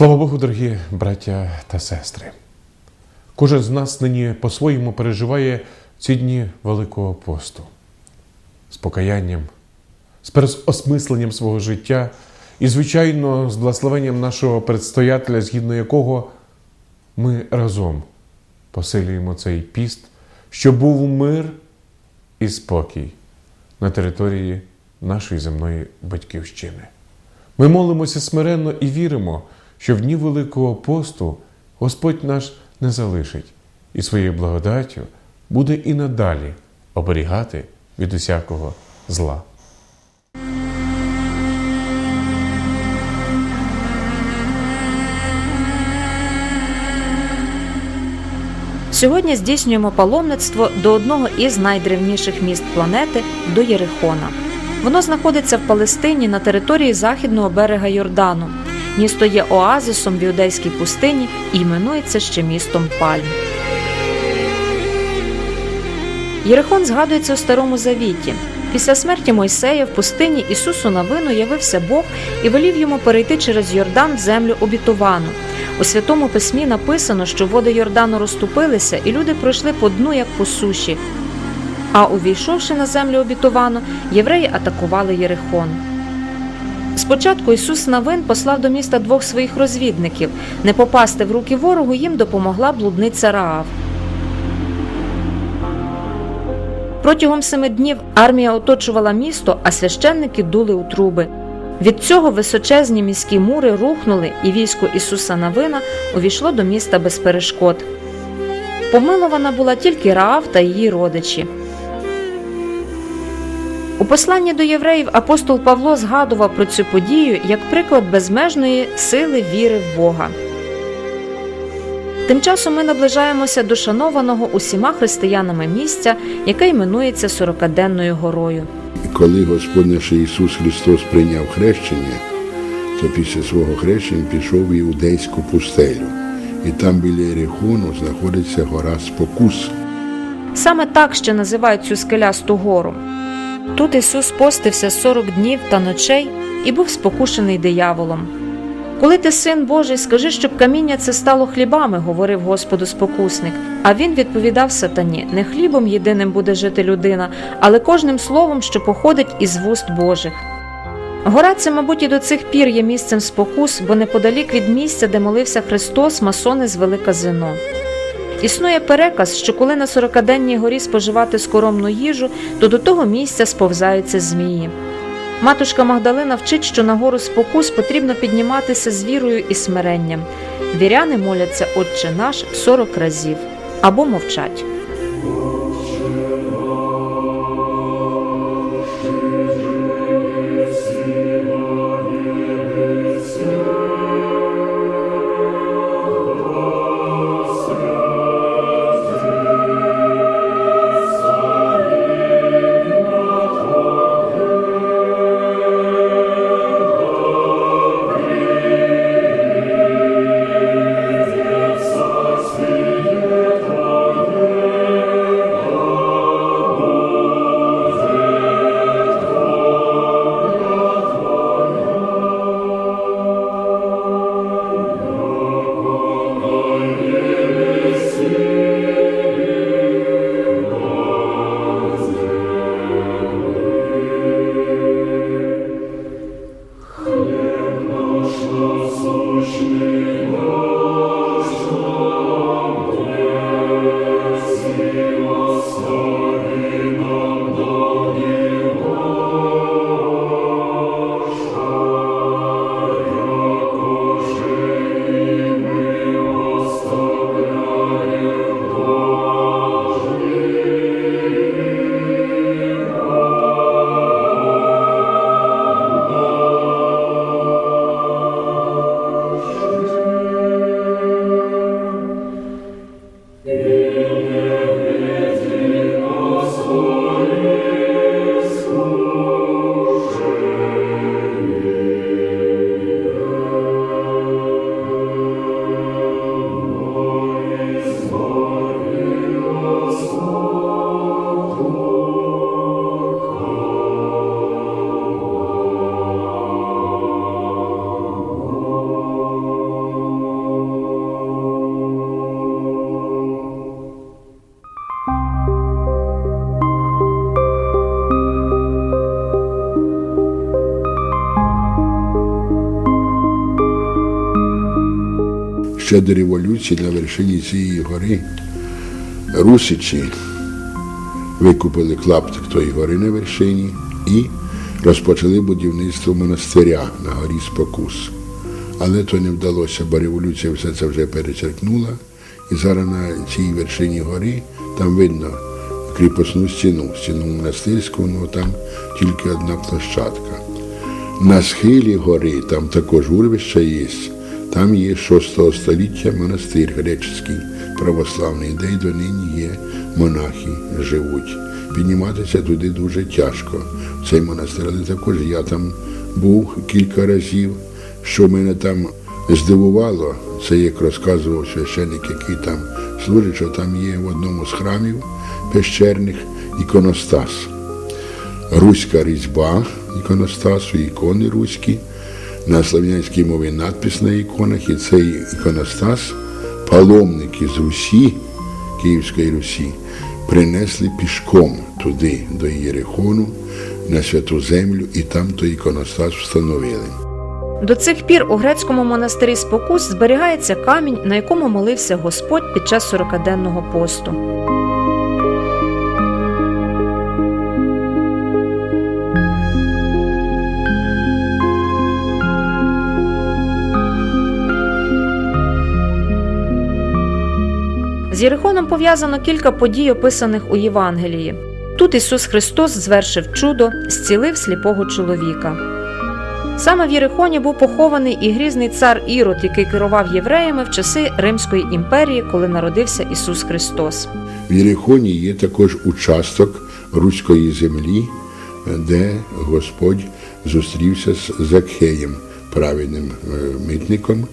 Слава Богу, дорогі браття та сестри. Кожен з нас нині по-своєму переживає ці дні Великого посту з покаянням, з переосмисленням свого життя і, звичайно, з благословенням нашого предстоятеля, згідно якого ми разом посилюємо цей піст, щоб був мир і спокій на території нашої земної батьківщини. Ми молимося смиренно і віримо, що в дні Великого посту Господь наш не залишить і своєю благодаттю буде і надалі оберігати від усякого зла. Сьогодні здійснюємо паломництво до одного із найдревніших міст планети до Єрихона. Воно знаходиться в Палестині на території західного берега Йордану. Місто є оазисом в іудейській пустині і іменується ще містом Пальм. Єрихон згадується у Старому Завіті. Після смерті Мойсея в пустині Ісусу на вину явився Бог і велів йому перейти через Йордан в землю обітовану. У святому письмі написано, що води Йордану розступилися, і люди пройшли по дну, як по суші. А увійшовши на землю обітовану, євреї атакували Єрихон. Спочатку Ісус Навин послав до міста двох своїх розвідників. Не попасти в руки ворогу їм допомогла блудниця Раав. Протягом семи днів армія оточувала місто, а священники дули у труби. Від цього височезні міські мури рухнули, і військо Ісуса Навина увійшло до міста без перешкод. Помилована була тільки Раав та її родичі. Посланні до євреїв апостол Павло згадував про цю подію як приклад безмежної сили віри в Бога. Тим часом ми наближаємося до шанованого усіма християнами місця, яке іменується Сорокаденною горою. Коли Господь наш Ісус Христос прийняв хрещення, то після свого хрещення пішов в іудейську пустелю. І там біля Єрихону знаходиться гора Спокус. Саме так ще називають цю скелясту гору. Тут Ісус постився 40 днів та ночей і був спокушений дияволом. Коли ти син Божий, скажи, щоб каміння це стало хлібами, говорив Господу спокусник. А він відповідав сатані: не хлібом єдиним буде жити людина, але кожним словом, що походить із вуст Божих. Гора це, мабуть, і до цих пір є місцем спокус, бо неподалік від місця, де молився Христос, масони звели казино. Існує переказ, що коли на сорокаденній горі споживати скоромну їжу, то до того місця сповзаються змії. Матушка Магдалина вчить, що на гору спокус потрібно підніматися з вірою і смиренням. Віряни моляться Отче наш 40 разів або мовчать. so schnell ще до революції на вершині цієї гори Русичі викупили клаптик тої гори на вершині і розпочали будівництво монастиря на горі Спокус. Але то не вдалося, бо революція все це вже перечеркнула. І зараз на цій вершині гори там видно кріпосну стіну, стіну монастирську, ну там тільки одна площадка. На схилі гори, там також урвище є, там є 6 століття монастир греческий, православний, де й донині є монахи, живуть. Підніматися туди дуже тяжко. в Цей монастир, але також я там був кілька разів. Що мене там здивувало, це як розказував священник, який там служить, що там є в одному з храмів пещерних іконостас руська різьба іконостасу, ікони руські, на слав'янській мові надпис на іконах, і цей іконостас паломники з Русі, Київської Русі, принесли пішком туди, до Єрихону, на святу землю, і там той іконостас встановили. До цих пір у грецькому монастирі Спокус зберігається камінь, на якому молився Господь під час сорокаденного посту. З Єрихоном пов'язано кілька подій, описаних у Євангелії. Тут Ісус Христос звершив чудо, зцілив сліпого чоловіка. Саме в Єрихоні був похований і грізний цар Ірод, який керував євреями в часи Римської імперії, коли народився Ісус Христос. В Єрихоні є також участок руської землі, де Господь зустрівся з Закхеєм, праведним е, митником,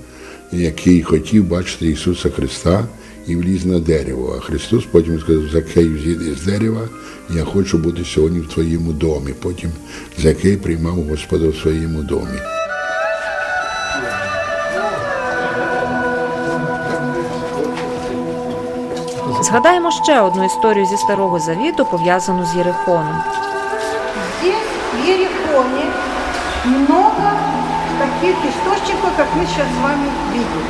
який хотів бачити Ісуса Христа і вліз на дерево. А Христос потім сказав, Закхею, зійди з дерева, я хочу бути сьогодні в твоєму домі. Потім Закхей приймав Господа в своєму домі. Згадаємо ще одну історію зі Старого Завіту, пов'язану з Єрихоном. Здесь, в Ерехоне, много таких источников, как мы сейчас с вами видим.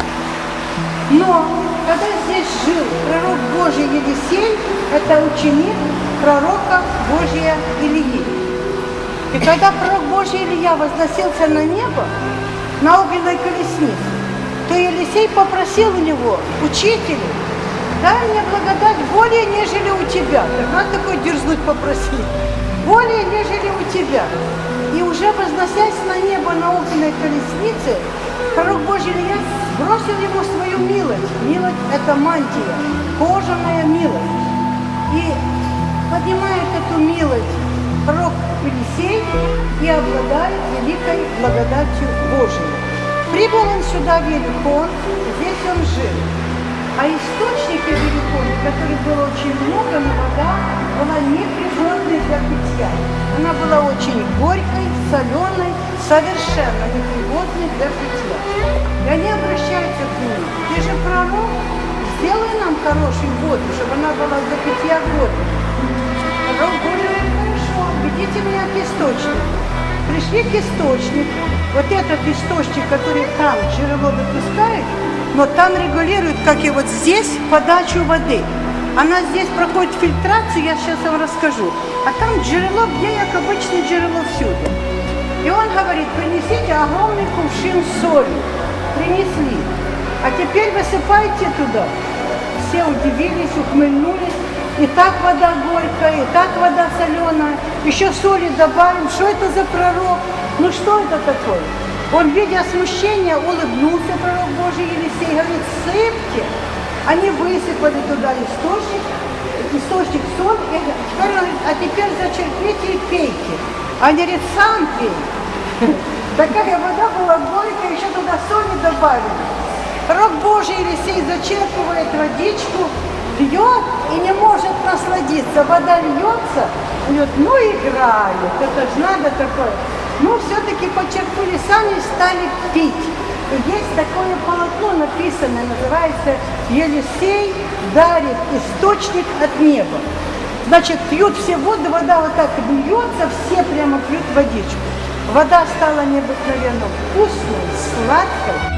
Но когда здесь жил пророк Божий Елисей, это ученик пророка Божия Илии. И когда пророк Божий Илья возносился на небо, на огненной колеснице, то Елисей попросил у него, учителю, дай мне благодать более, нежели у тебя. Так надо такой дерзнуть попросить. Более, нежели у тебя. И уже возносясь на небо на огненной колеснице, пророк Божий Илья бросил ему свою милость. Милость – это мантия, кожаная милость. И поднимает эту милость пророк Елисей и обладает великой благодатью Божией. Прибыл он сюда, в Ерихон, здесь он жил. А источники в Ерихоне, которых было очень много, но вода была непригодной для питья. Она была очень горькой, соленой, совершенно непригодной для питья. И они обращаются к нему. Ты же пророк, сделай нам хорошую воду, чтобы она была для питья годной. Пророк говорит, хорошо, ведите меня к источнику. Пришли к источнику. Вот этот источник, который там жерло выпускает, но там регулирует, как и вот здесь, подачу воды. Она здесь проходит фильтрацию, я сейчас вам расскажу. А там джерело, где как обычное джерело всюду. И он говорит, принесите огромный кувшин соли. Принесли. А теперь высыпайте туда. Все удивились, ухмыльнулись. И так вода горькая, и так вода соленая. Еще соли добавим. Что это за пророк? Ну что это такое? Он, видя смущение, улыбнулся пророк Божий Елисей, говорит, сыпьте. Они высыпали туда источник, источник соль, и теперь, говорит, а теперь зачерпните и пейте. Они говорят, сам пей. Такая вода была горькая, еще туда соли добавили. Пророк Божий Елисей зачерпывает водичку, льет и не может насладиться. Вода льется, льет, ну играют, это же надо такое. Ну, все-таки почерпнули сами, стали пить. И есть такое полотно написано, называется «Елисей дарит источник от неба». Значит, пьют все воды, вода вот так льется, все прямо пьют водичку. Вода стала необыкновенно вкусной, сладкой.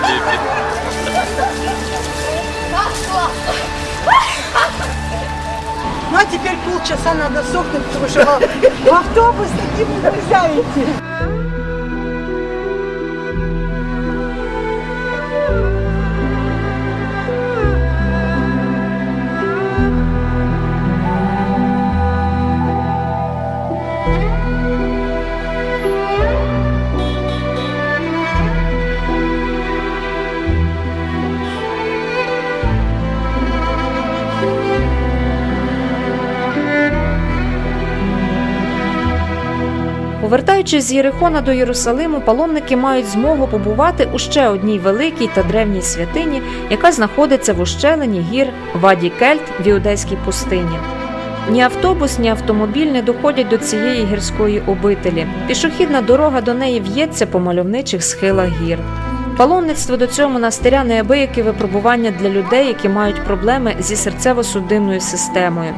ліпі. Ну а теперь полчаса надо сохнуть, потому что в автобус таким нельзя идти. Повертаючись з Єрихона до Єрусалиму, паломники мають змогу побувати у ще одній великій та древній святині, яка знаходиться в ущелині гір Ваді Кельт в іудейській пустині. Ні автобус, ні автомобіль не доходять до цієї гірської обителі. Пішохідна дорога до неї в'ється по мальовничих схилах гір. Паломництво до цього монастиря неабияке випробування для людей, які мають проблеми зі серцево-судинною системою.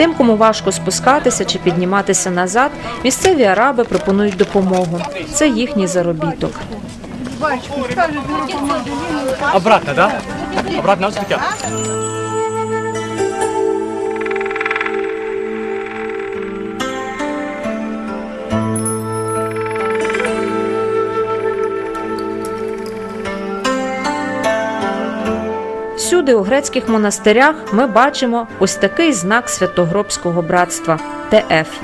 Тим, кому важко спускатися чи підніматися назад, місцеві араби пропонують допомогу. Це їхній заробіток. Обратно, да? Обратно ось спутя. Всюди у грецьких монастирях ми бачимо ось такий знак Святогробського братства ТФ.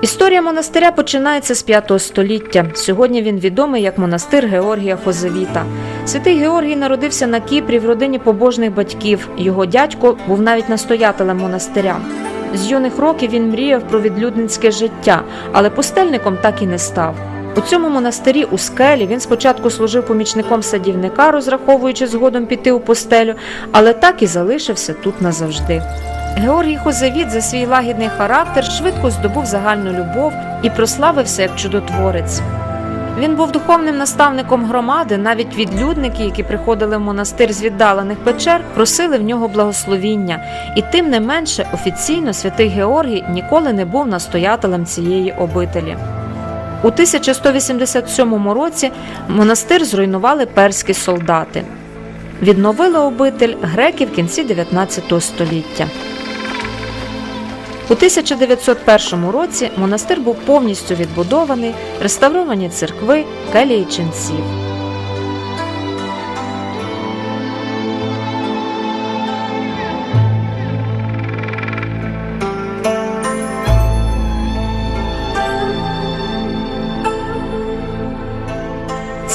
Історія монастиря починається з 5 століття. Сьогодні він відомий як монастир Георгія Хозевіта. Святий Георгій народився на Кіпрі в родині побожних батьків. Його дядько був навіть настоятелем монастиря. З юних років він мріяв про відлюдницьке життя, але пустельником так і не став. У цьому монастирі у скелі він спочатку служив помічником садівника, розраховуючи згодом піти у постелю, але так і залишився тут назавжди. Георгій Хозевіт за свій лагідний характер швидко здобув загальну любов і прославився як чудотворець. Він був духовним наставником громади, навіть відлюдники, які приходили в монастир з віддалених печер, просили в нього благословіння, і тим не менше офіційно святий Георгій ніколи не був настоятелем цієї обителі. У 1187 році монастир зруйнували перські солдати. Відновили обитель греки в кінці 19 століття. У 1901 році монастир був повністю відбудований, реставровані церкви, келії ченців.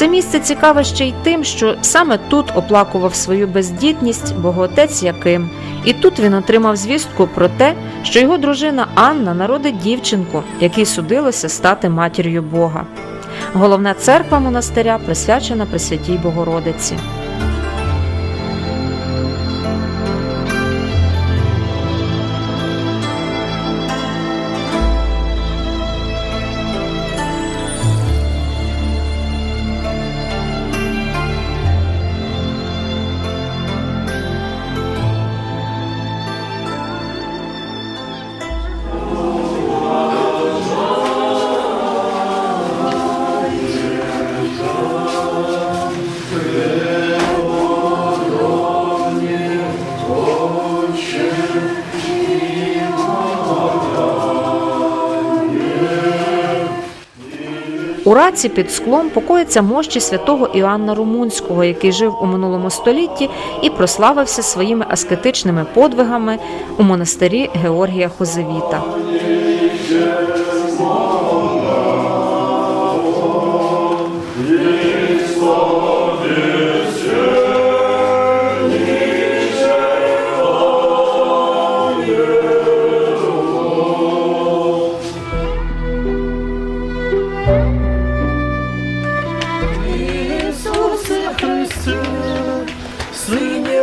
Це місце цікаве ще й тим, що саме тут оплакував свою бездітність боготець Яким, і тут він отримав звістку про те, що його дружина Анна народить дівчинку, якій судилося стати матір'ю Бога. Головна церква монастиря присвячена Пресвятій Богородиці. У раці під склом покоїться мощі святого Іоанна Румунського, який жив у минулому столітті і прославився своїми аскетичними подвигами у монастирі Георгія Хозевіта.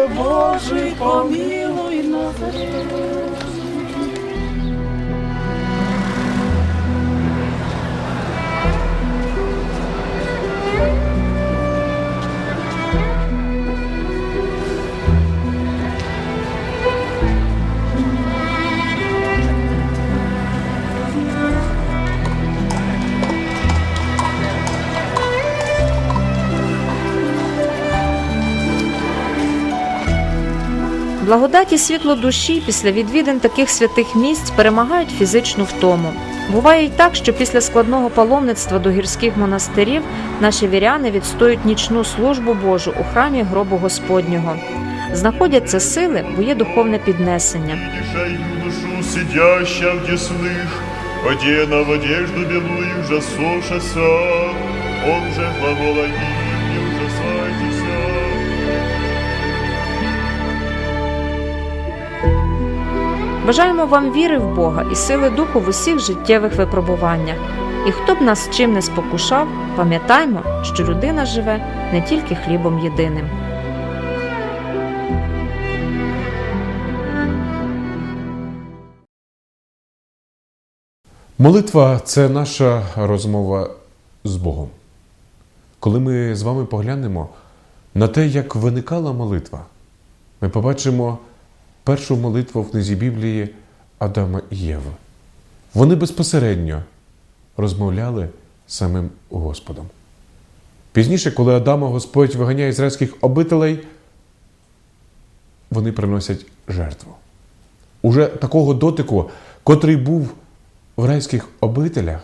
Божий, помилуй нас. Благодать і світло душі після відвідин таких святих місць перемагають фізичну втому. Буває й так, що після складного паломництва до гірських монастирів наші віряни відстоюють нічну службу Божу у храмі гробу Господнього. Знаходять це сили, бо є духовне піднесення. Юношу, сидяща в десных, одена в одежду белую, жасошася, он же глагола Бажаємо вам віри в Бога і сили духу в усіх життєвих випробуваннях. І хто б нас чим не спокушав, пам'ятаймо, що людина живе не тільки хлібом єдиним. Молитва це наша розмова з Богом. Коли ми з вами поглянемо на те, як виникала молитва, ми побачимо першу молитву в книзі Біблії Адама і Єви. Вони безпосередньо розмовляли з самим Господом. Пізніше, коли Адама Господь виганяє ізраїльських обителей, вони приносять жертву. Уже такого дотику, котрий був в райських обителях,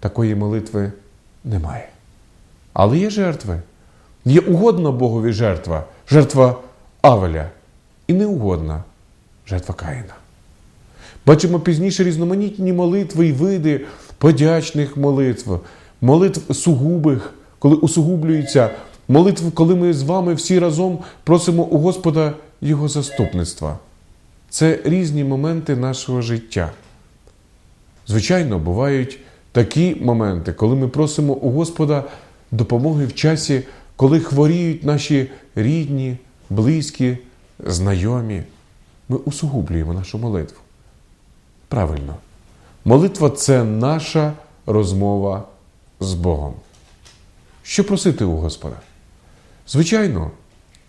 такої молитви немає. Але є жертви. Є угодна Богові жертва, жертва Авеля, і неугодна жертва Каїна. Бачимо пізніше різноманітні молитви і види подячних молитв, молитв сугубих, коли усугублюються, молитв, коли ми з вами всі разом просимо у Господа Його заступництва. Це різні моменти нашого життя. Звичайно, бувають такі моменти, коли ми просимо у Господа допомоги в часі, коли хворіють наші рідні, близькі, знайомі. Ми усугублюємо нашу молитву. Правильно, молитва це наша розмова з Богом. Що просити у Господа? Звичайно,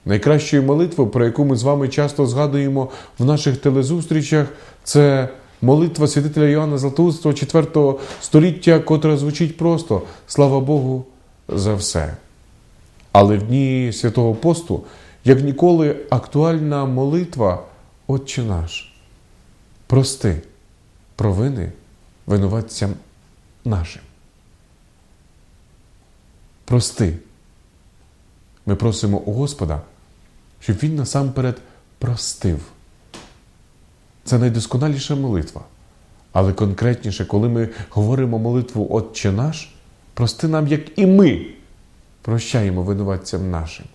найкращою молитвою, про яку ми з вами часто згадуємо в наших телезустрічах, це молитва святителя Йоанна Златоустого 4 століття, котра звучить просто Слава Богу за все. Але в дні святого посту, як ніколи, актуальна молитва Отче наш. Прости провини винуватцям нашим. Прости. Ми просимо у Господа, щоб Він насамперед простив. Це найдосконаліша молитва. Але конкретніше, коли ми говоримо молитву Отче наш, прости нам, як і ми прощаємо винуватцям нашим.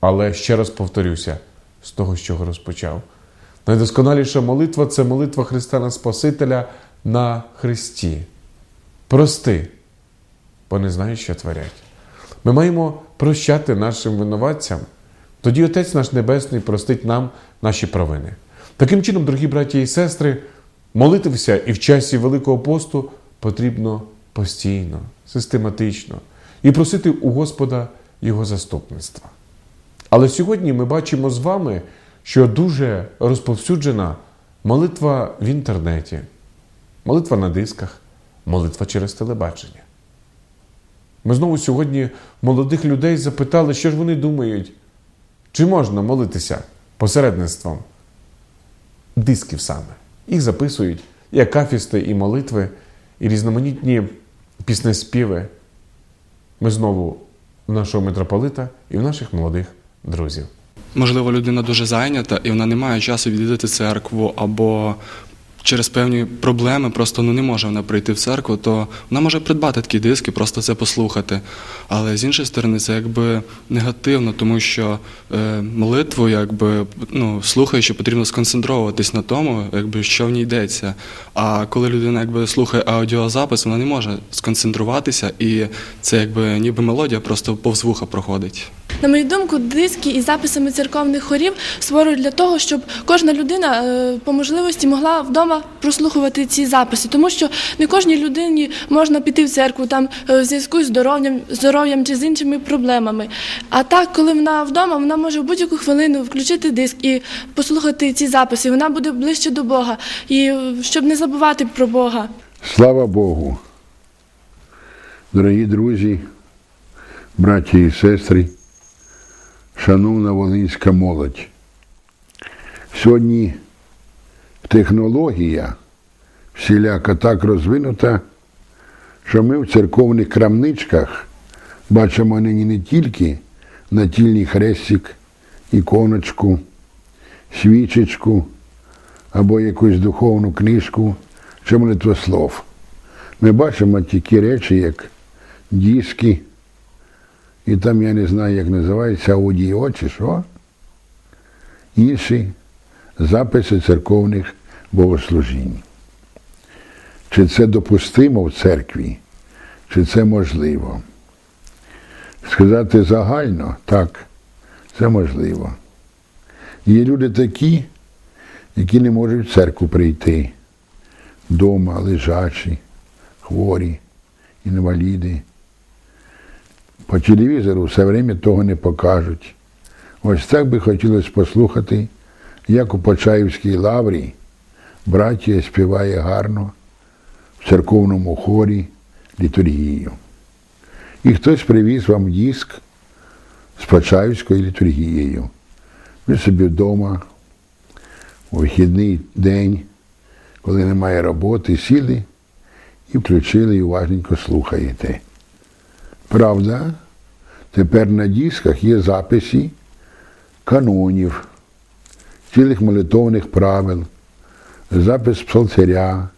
Але ще раз повторюся з того, з чого розпочав. Найдосконаліша молитва це молитва Христа Спасителя на Христі. Прости, бо не знають, що творять. Ми маємо прощати нашим винуватцям. Тоді Отець наш Небесний простить нам наші провини. Таким чином, дорогі браті і сестри, молитися і в часі Великого посту потрібно постійно, систематично і просити у Господа Його заступництва. Але сьогодні ми бачимо з вами, що дуже розповсюджена молитва в інтернеті, молитва на дисках, молитва через телебачення. Ми знову сьогодні молодих людей запитали, що ж вони думають, чи можна молитися посередництвом дисків саме. Їх записують і акафісти, і молитви, і різноманітні піснеспіви. Ми знову в нашого митрополита і в наших молодих друзів. Можливо, людина дуже зайнята і вона не має часу відвідати церкву або через певні проблеми просто ну, не може вона прийти в церкву, то вона може придбати такі диски, просто це послухати. Але з іншої сторони, це якби негативно, тому що е, молитву, якби ну, слухаючи, потрібно сконцентруватись на тому, якби що в ній йдеться. А коли людина якби слухає аудіозапис, вона не може сконцентруватися, і це якби ніби мелодія просто повз вуха проходить. На мою думку, диски із записами церковних хорів створюють для того, щоб кожна людина е, по можливості могла вдома прослухувати ці записи, тому що не кожній людині можна піти в церкву там е, в зв'язку з здоров'ям, здоров'ям чи з іншими проблемами. А так, коли вона вдома, вона може в будь-яку хвилину включити диск і послухати ці записи. Вона буде ближче до Бога, і е, щоб не забувати про Бога. Слава Богу! Дорогі друзі, браті і сестри, шановна волинська молодь. Сьогодні технологія всіляка так розвинута, що ми в церковних крамничках бачимо нині не тільки натільний хрестик, іконочку, свічечку або якусь духовну книжку чи молитвослов. Ми бачимо такі речі, як диски, і там я не знаю, як називається аудіо чи що. Інші записи церковних богослужінь. Чи це допустимо в церкві, чи це можливо? Сказати загально, так, це можливо. Є люди такі, які не можуть в церкву прийти, дома лежачі, хворі, інваліди. По телевізору все время того не покажуть. Ось так би хотілося послухати, як у Почаївській лаврі братія співає гарно в церковному хорі літургію. І хтось привіз вам диск з Почаївською літургією. Ви собі вдома у вихідний день, коли немає роботи, сіли і включили і уважненько слухаєте. Правда, тепер на дисках є записи канонів, цілих молитовних правил, запис псалцаря,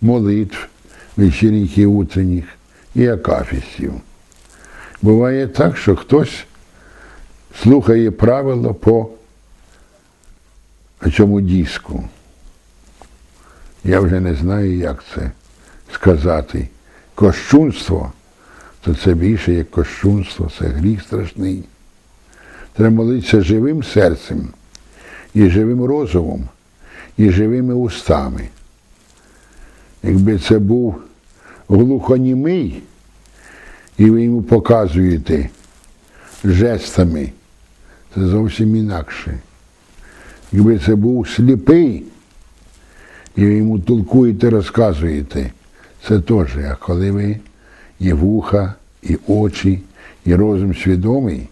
молитв вечірніх і утренніх і акафістів. Буває так, що хтось слухає правило по цьому диску. Я вже не знаю, як це сказати. Кощунство, то це більше як кощунство, це гріх страшний. Треба молитися живим серцем, і живим розумом, і живими устами. Якби це був глухонімий, і ви йому показуєте жестами, це зовсім інакше. Якби це був сліпий, і ви йому толкуєте, розказуєте, це теж. А коли ви і вуха, і очі, і розум свідомий,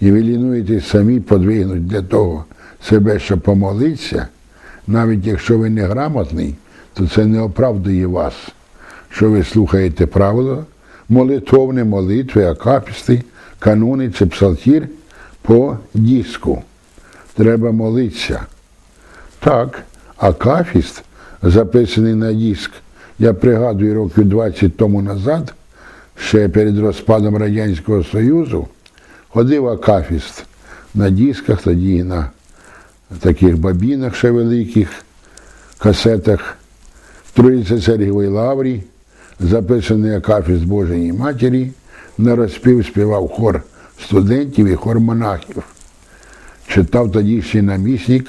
і ви лінуєтесь самі подвигнути для того себе, щоб помолитися, навіть якщо ви не грамотний, то це не оправдує вас, що ви слухаєте правила молитовні молитви, акапісти, канони чи псалтір по диску. Треба молитися. Так, акафіст, записаний на диск, я пригадую років 20 тому назад, ще перед розпадом Радянського Союзу, ходив акафіст на дисках, тоді на таких бабінах ще великих, касетах Троїці Сергієвої Лаврі, записаний акафіст Божої Матері, на розпів співав хор студентів і хор монахів. Читав тоді ще намісник,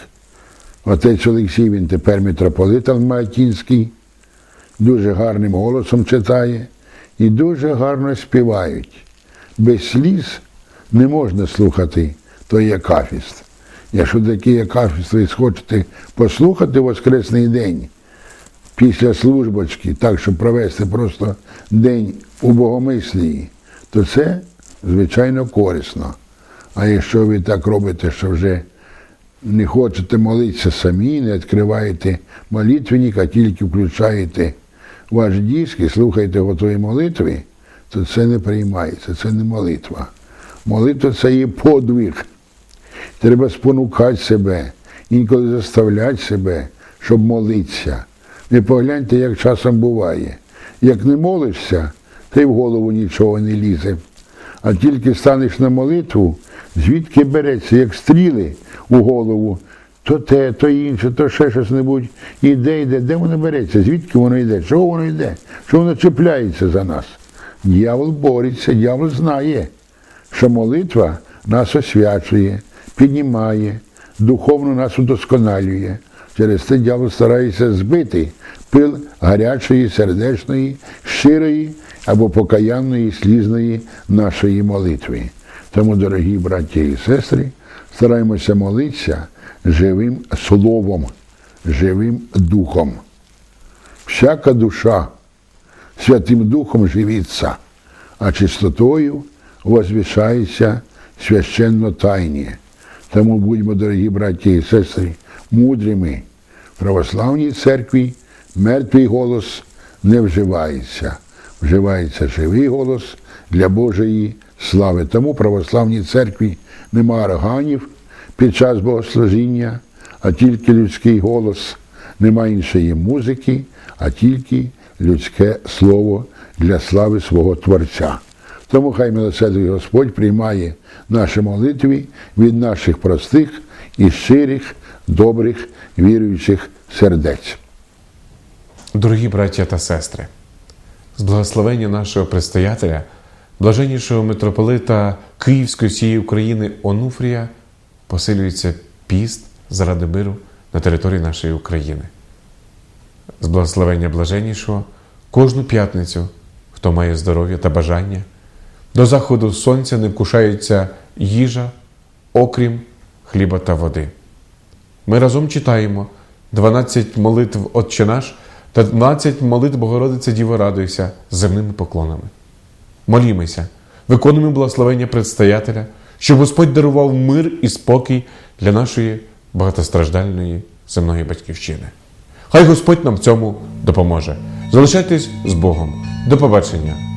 отець Олексій, він тепер митрополит Алматінський, дуже гарним голосом читає і дуже гарно співають. Без сліз не можна слухати той акафіст. Якщо такий акафіст ви схочете послухати Воскресний день після службочки, так, щоб провести просто день у богомислії, то це, звичайно, корисно. А якщо ви так робите, що вже не хочете молитися самі, не відкриваєте молитвенник, а тільки включаєте ваш диск і слухаєте готові молитви, то це не приймається, це не молитва. Молитва це є подвиг. Треба спонукати себе, інколи заставляти себе, щоб молитися. Ви погляньте, як часом буває. Як не молишся, то й в голову нічого не лізе. А тільки станеш на молитву, звідки береться, як стріли у голову, то те, то інше, то ще щось небудь. Іде, йде, де воно береться, звідки воно йде, чого воно йде, що воно чіпляється за нас. Дьявол бореться, дьявол знає, що молитва нас освячує, піднімає, духовно нас удосконалює. Через це дьявол старається збити пил гарячої, сердечної, щирої або покаянної, слізної нашої молитви. Тому, дорогі браття і сестри, стараємося молитися живим словом, живим духом. Всяка душа Святим Духом живіться, а чистотою возвішається священно тайні. Тому будьмо, дорогі браті і сестри, мудрими. В православній церкві мертвий голос не вживається. Вживається живий голос для Божої слави. Тому в православній церкві нема органів під час богослужіння, а тільки людський голос, нема іншої музики, а тільки людське слово для слави свого Творця. Тому хай милосердний Господь приймає наші молитви від наших простих і щирих, добрих, віруючих сердець. Дорогі браття та сестри, з благословення нашого предстоятеля, блаженнішого митрополита Київської всієї України Онуфрія, посилюється піст заради миру на території нашої України. З благословення блаженнішого кожну п'ятницю, хто має здоров'я та бажання, до заходу сонця не вкушається їжа, окрім хліба та води. Ми разом читаємо 12 молитв Отче наш та 12 молитв Богородице Діво радуйся земними поклонами. Молімося, виконуємо благословення предстоятеля, щоб Господь дарував мир і спокій для нашої багатостраждальної земної батьківщини. Хай Господь нам в цьому допоможе. Залишайтесь з Богом. До побачення!